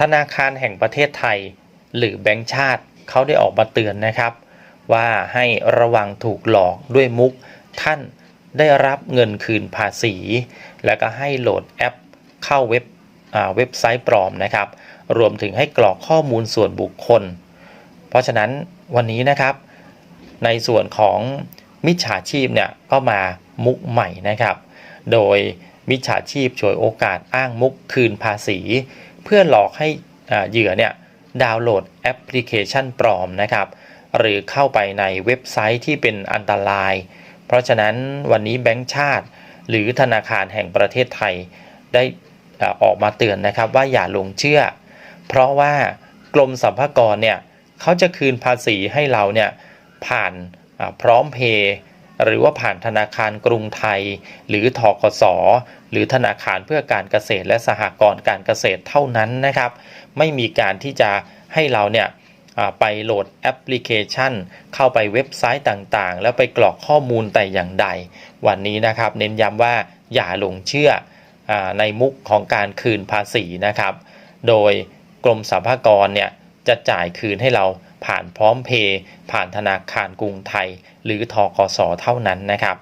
ธนาคารแห่งประเทศไทย หรือแบงก์ชาติเขาได้ออกมาเตือนนะครับ ว่าให้ระวังถูกหลอกด้วยมุก ท่านได้รับเงินคืนภาษี แล้วก็ให้โหลดแอปเข้าเว็บเว็บไซต์ปลอมนะครับ รวมถึงให้กรอกข้อมูลส่วนบุคคล เพราะฉะนั้นวันนี้นะครับ ในส่วนของมิจฉาชีพเนี่ยก็มามุกใหม่นะครับ โดยมิจฉาชีพฉวยโอกาสอ้างมุกคืนภาษี เพื่อหลอกให้เหยื่อเนี่ยดาวน์โหลดแอปพลิเคชันปลอมนะครับ หรือเข้าไปในเว็บไซต์ที่เป็นอันตราย เพราะฉะนั้นวันนี้แบงก์ชาติ หรือธนาคารแห่งประเทศไทยได้ออกมาเตือนนะครับว่าอย่าหลงเชื่อ เพราะว่ากรมสรรพากรเนี่ยเขาจะคืนภาษีให้เราเนี่ยผ่านพร้อมเพย์ หรือว่าผ่านธนาคารกรุงไทย หรือทกส หรือธนาคารเพื่อการเกษตรและสหกรณ์การเกษตรเท่านั้นนะครับ ไม่มีการที่จะให้เราเนี่ยไปโหลดแอปพลิเคชัน เข้าไปเว็บไซต์ต่างๆ แล้วไปกรอกข้อมูลแต่อย่างใด วันนี้นะครับเน้นย้ำว่าอย่าหลงเชื่ออในมุกของการคืนภาษีนะครับ โดยกรมสรรพากรเนี่ย จะจ่ายคืนให้เราผ่านพร้อมเพย์ผ่านธนาคารกรุงไทย หรือทกสเท่านั้นนะครับ